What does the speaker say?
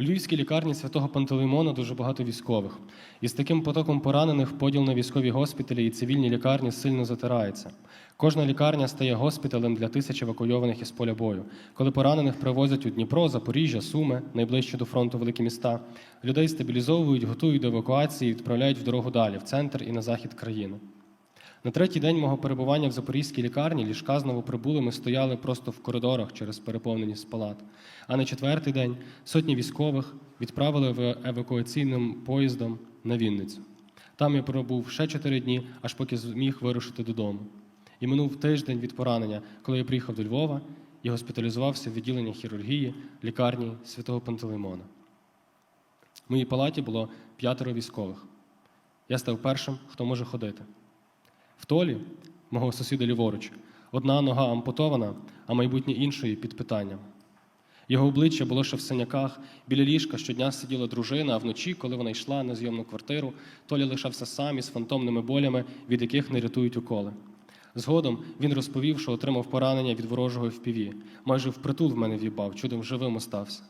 У львівській лікарні святого Пантелеймона дуже багато військових. І з таким потоком поранених поділ на військові госпіталі і цивільні лікарні сильно затирається. Кожна лікарня стає госпіталем для тисяч евакуйованих із поля бою. Коли поранених привозять у Дніпро, Запоріжжя, Суми, найближчі до фронту великі міста, людей стабілізовують, готують до евакуації і відправляють в дорогу далі, в центр і на захід країни. На третій день мого перебування в запорізькій лікарні ліжка з новоприбулими стояли просто в коридорах через переповненість палат. А на четвертий день сотні військових відправили в евакуаційним поїздом на Вінницю. Там я пробув ще чотири дні, аж поки зміг вирушити додому. І минув тиждень від поранення, коли я приїхав до Львова і госпіталізувався в відділенні хірургії лікарні святого Пантелеймона. В моїй палаті було п'ятеро військових. Я став першим, хто може ходити. В толі, мого сусіда ліворуч, одна нога ампутована, а майбутнє іншої під питанням. Його обличчя було ще в синяках, біля ліжка щодня сиділа дружина, а вночі, коли вона йшла на зйомну квартиру, Толя лишався сам із фантомними болями, від яких не рятують уколи. Згодом він розповів, що отримав поранення від ворожого FPV. Майже впритул в мене в'їбав, чудом живим остався.